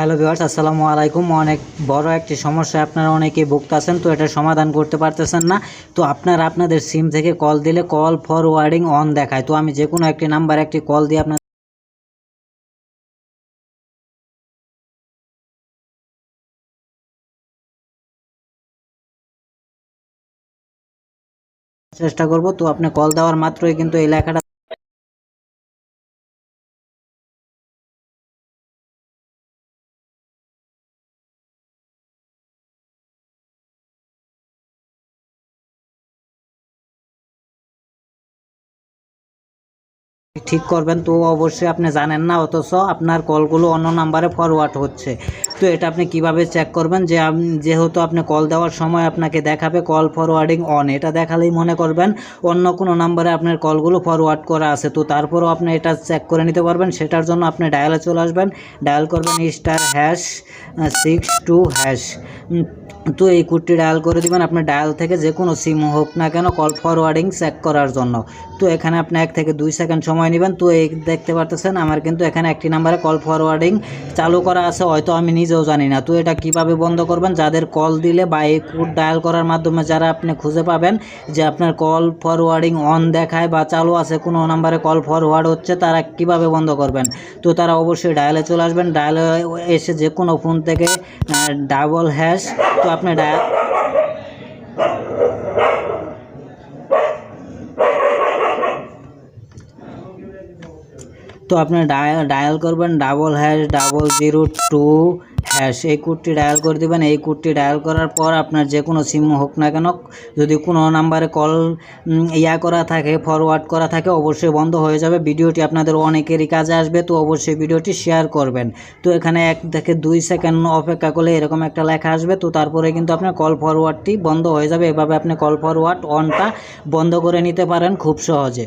Hello viewers, আসসালামু আলাইকুম। অনেক বড় একটি সমস্যা, আপনারা অনেকেই ভুগতেছেন, তো এটা সমাধান করতে পারতেছেন না। তো আপনারা আপনাদের সিম থেকে কল দিলে কল ফরওয়ার্ডিং অন দেখায়। তো আমি যে কোনো একটি নাম্বার একটি কল দিয়ে আপনার চেষ্টা করব। তো আপনি কল দেওয়ার মাত্রই কিন্তু এই লেখাটা ঠিক করবেন, তো অবশ্যই আপনি জানেন না, অথচ আপনার কলগুলো অন্য নাম্বারে ফরওয়ার্ড হচ্ছে। তো এটা আপনি কীভাবে চেক করবেন? যে যেহেতু আপনি কল দেওয়ার সময় আপনাকে দেখাবে কল ফরওয়ার্ডিং অন এটা দেখালেই মনে করবেন অন্য কোনো নাম্বারে আপনার কলগুলো ফরওয়ার্ড করা আছে। তো তারপরও আপনি এটা চেক করে নিতে পারবেন, সেটার জন্য আপনি ডায়ালে চলে আসবেন। ডায়াল করবেন star hash six two hash তো এই কোডটি ডায়াল করে দিবেন। আপনি ডায়াল থেকে যে কোনো সিম হোক না কেন কল ফরওয়ার্ডিং চেক করার জন্য। তো এখানে আপনি এক থেকে দুই সেকেন্ড সময় নেবেন। তো এই দেখতে পারতেছেন, আমার কিন্তু এখানে একটি নাম্বারে কল ফরওয়ার্ডিং চালু করা আছে, হয়তো আমি নিজেও জানি না। তো এটা কীভাবে বন্ধ করবেন? যাদের কল দিলে বা এই কোড ডায়াল করার মাধ্যমে যারা আপনি খুঁজে পাবেন যে আপনার কল ফরওয়ার্ডিং অন দেখায় বা চালু আছে, কোনো নাম্বারে কল ফরওয়ার্ড হচ্ছে, তারা কীভাবে বন্ধ করবেন? তো তারা অবশ্যই ডায়ালে চলে আসবেন। ডায়ালে এসে যে কোনো ফোন থেকে ডাবল হ্যাশ তো আপনি ডায়াল তো আপনি ডায়াল ডায়াল করবেন double hash double zero two hash এই কোডটি ডায়াল করে দিবেন। এই কোডটি ডায়াল করার পর আপনার যে কোনো সিম হোক না কেন, যদি কোনো নাম্বারে কল ইয়া করা থাকে ফরওয়ার্ড করা থাকে, অবশ্যই বন্ধ হয়ে যাবে। ভিডিওটি আপনাদের অনেকেরই কাজে আসবে, তো অবশ্যই ভিডিওটি শেয়ার করবেন। তো এখানে এক থেকে দুই সেকেন্ড অপেক্ষা করলে এরকম একটা লেখা আসবে। তো তারপরে কিন্তু আপনার কল ফরওয়ার্ডটি বন্ধ হয়ে যাবে। এভাবে আপনি কল ফরওয়ার্ড অনটা বন্ধ করে নিতে পারেন খুব সহজে।